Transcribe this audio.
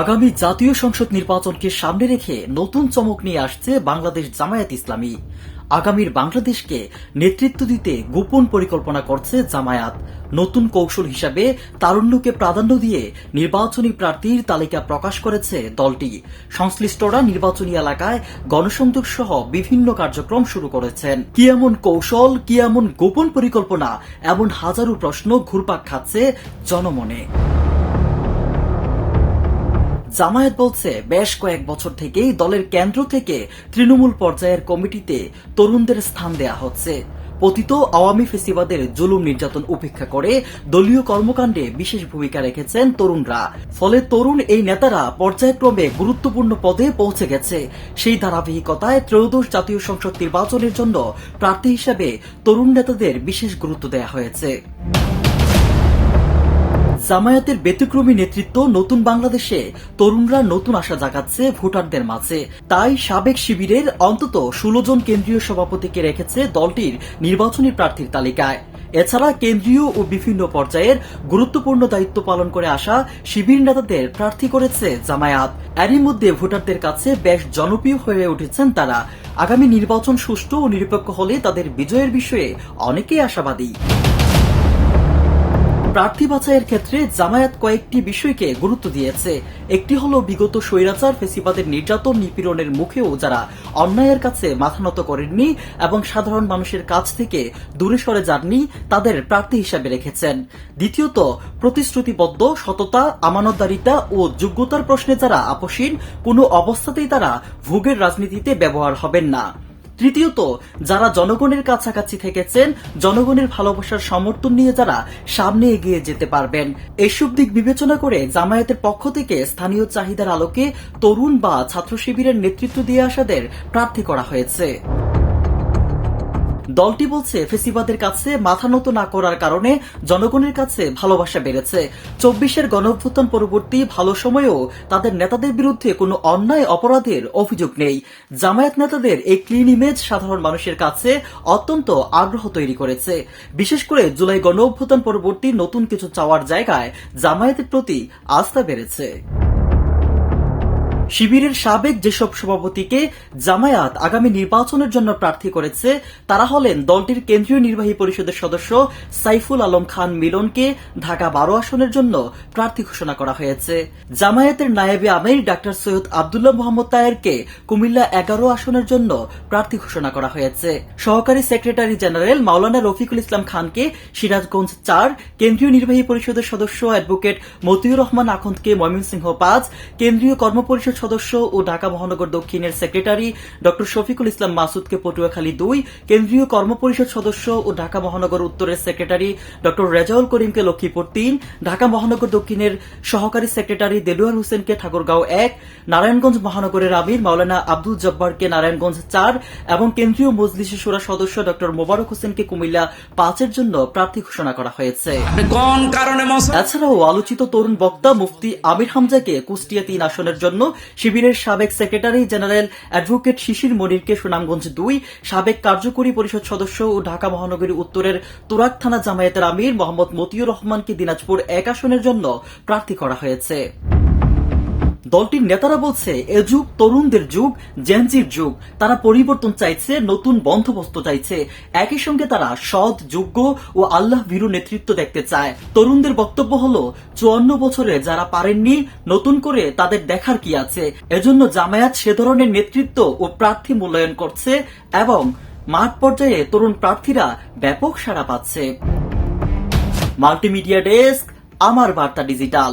আগামী জাতীয় সংসদ নির্বাচনকে সামনে রেখে নতুন চমক নিয়ে আসছে বাংলাদেশ জামায়াত ইসলামী। আগামীর বাংলাদেশকে নেতৃত্ব দিতে গোপন পরিকল্পনা করছে জামায়াত। নতুন কৌশল হিসাবে তারুণ্যকে প্রাধান্য দিয়ে নির্বাচনী প্রার্থীর তালিকা প্রকাশ করেছে দলটি। সংশ্লিষ্টরা নির্বাচনী এলাকায় গণসংযোগ সহ বিভিন্ন কার্যক্রম শুরু করেছেন। কি এমন কৌশল, কি এমন গোপন পরিকল্পনা, এমন হাজারো প্রশ্ন ঘুরপাক খাচ্ছে জনমনে। জামায়াত বলছে, বেশ কয়েক বছর থেকেই দলের কেন্দ্র থেকে তৃণমূল পর্যায়ের কমিটিতে তরুণদের স্থান দেয়া হচ্ছে। পতিত আওয়ামী ফেসিবাদের জুলুম নির্যাতন উপেক্ষা করে দলীয় কর্মকাণ্ডে বিশেষ ভূমিকা রেখেছেন তরুণরা। ফলে তরুণ এই নেতারা পর্যায়ক্রমে গুরুত্বপূর্ণ পদে পৌঁছে গেছে। সেই ধারাবাহিকতায় ত্রয়োদশ জাতীয় সংসদ নির্বাচনের জন্য প্রার্থী হিসেবে তরুণ নেতাদের বিশেষ গুরুত্ব দেওয়া হয়েছে। জামায়াতের ব্যতিক্রমী নেতৃত্ব নতুন বাংলাদেশে, তরুণরা নতুন আশা জাগাচ্ছে ভোটারদের মাঝে। তাই সাবেক শিবিরের অন্তত ষোলো জন কেন্দ্রীয় সভাপতিকে রেখেছে দলটির নির্বাচনী প্রার্থীর তালিকায়। এছাড়া কেন্দ্রীয় ও বিভিন্ন পর্যায়ের গুরুত্বপূর্ণ দায়িত্ব পালন করে আসা শিবির নেতাদের প্রার্থী করেছে জামায়াত। এরই মধ্যে ভোটারদের কাছে বেশ জনপ্রিয় হয়ে উঠেছেন তারা। আগামী নির্বাচন সুষ্ঠু ও নিরপেক্ষ হলে তাদের বিজয়ের বিষয়ে অনেকেই আশাবাদী। প্রার্থী বাছাইয়ের ক্ষেত্রে জামায়াত কয়েকটি বিষয়কে গুরুত্ব দিয়েছে। একটি হলো বিগত স্বৈরাচার ফেসিবাদের নির্যাতন নিপীড়নের মুখেও যারা অন্যায়ের কাছে মাথা নত করেননি এবং সাধারণ মানুষের কাছ থেকে দূরে সরে যাননি, তাদের প্রার্থী হিসাবে রেখেছেন। দ্বিতীয়ত, প্রতিশ্রুতিবদ্ধ সততা, আমানতদারিতা ও যোগ্যতার প্রশ্নে যারা আপসীন কোনো অবস্থাতেই তারা ভোগের রাজনীতিতে ব্যবহার হবেন না। তৃতীয়ত, যারা জনগণের কাছাকাছি থেকেছেন, জনগণের ভালোবাসার সমর্থন নিয়ে যারা সামনে এগিয়ে যেতে পারবেন। এসব দিক বিবেচনা করে জামায়াতের পক্ষ থেকে স্থানীয় চাহিদার আলোকে তরুণ বা ছাত্র শিবিরের নেতৃত্ব দিয়ে আসাদের প্রার্থী করা হয়েছে। দলটি বলছে, ফেসিবাদের কাছে মাথা নত না করার কারণে জনগণের কাছে ভালোবাসা বেড়েছে। চব্বিশের গণঅভ্যুত্থান পরবর্তী ভালো সময়েও তাদের নেতাদের বিরুদ্ধে কোনো অন্যায় অপরাধের অভিযোগ নেই। জামায়াত নেতাদের এই ক্লিন ইমেজ সাধারণ মানুষের কাছে অত্যন্ত আগ্রহ তৈরি করেছে। বিশেষ করে জুলাই গণঅভ্যুত্থান পরবর্তী নতুন কিছু চাওয়ার জায়গায় জামায়াতের প্রতি আস্থা বেড়েছে। শিবিরের সাবেক যেসব সভাপতিকে জামায়াত আগামী নির্বাচনের জন্য প্রার্থী করেছে, তারা হলেন দলটির কেন্দ্রীয় নির্বাহী পরিষদের সদস্য সাইফুল আলম খান মিলনকে ঢাকা বারো আসনের জন্য প্রার্থী ঘোষণা করা হয়েছে। জামায়াতের নায়েবে আমির ডাক্তার সৈয়দ আবদুল্লাহ মোহাম্মদ তায়েরকে কুমিল্লা এগারো আসনের জন্য প্রার্থী ঘোষণা করা হয়েছে। সহকারী সেক্রেটারি জেনারেল মাওলানা রফিকুল ইসলাম খানকে সিরাজগঞ্জ চার কেন্দ্রীয় নির্বাহী পরিষদের সদস্য অ্যাডভোকেট মতিউর রহমান আখন্দকে ময়মনসিংহ পাঁচ কেন্দ্রীয় কর্মপরিষদ সদস্য ও ঢাকা মহানগর দক্ষিণের সেক্রেটারি ড শফিকুল ইসলাম মাসুদকে পটুয়াখালী দুই কেন্দ্রীয় কর্মপরিষদ সদস্য ও ঢাকা মহানগর উত্তরের সেক্রেটারি ড রেজাউল করিমকে লক্ষ্মীপুর তিন ঢাকা মহানগর দক্ষিণের সহকারী সেক্রেটারি দেলুয়ার হোসেনকে ঠাকুরগাঁও এক নারায়ণগঞ্জ মহানগরের আমির মাওলানা আব্দুল জব্বারকে নারায়ণগঞ্জ চার এবং কেন্দ্রীয় মজলিসে সুরা সদস্য ড মোবারক হোসেনকে কুমিল্লা পাঁচের জন্য প্রার্থী ঘোষণা করা হয়েছে। এছাড়াও আলোচিত তরুণ বক্তা মুফতি আমির হামজাকে কুষ্টিয়া তিন আসনের জন্য শিবিরের সাবেক সেক্রেটারি জেনারেল অ্যাডভোকেট শিশির মনিরকে সুনামগঞ্জ দুই, সাবেক কার্যকরী পরিষদ সদস্য ও ঢাকা মহানগরী উত্তরের তুরাক থানা জামায়াতের আমির মোহাম্মদ মতিউর রহমানকে দিনাজপুর এক আসনের জন্য প্রার্থী করা হয়েছে। দলটির নেতারা বলছে, এ যুগ তরুণদের যুগ জেনজির যুগ। তারা পরিবর্তন চাইছে, নতুন বন্দোবস্ত চাইছে। একই সঙ্গে তারা সৎ, যোগ্য ও আল্লাহ ভীরু নেতৃত্ব দেখতে চায়। তরুণদের বক্তব্য হলো, চুয়ান্ন বছরে যারা পারেননি, নতুন করে তাদের দেখার কি আছে? এজন্য জামায়াত সে ধরনের নেতৃত্ব ও প্রার্থী মূল্যায়ন করছে এবং মাঠ পর্যায়ে তরুণ প্রার্থীরা ব্যাপক সাড়া পাচ্ছে। মাল্টিমিডিয়া ডেস্ক, আমার বার্তা ডিজিটাল।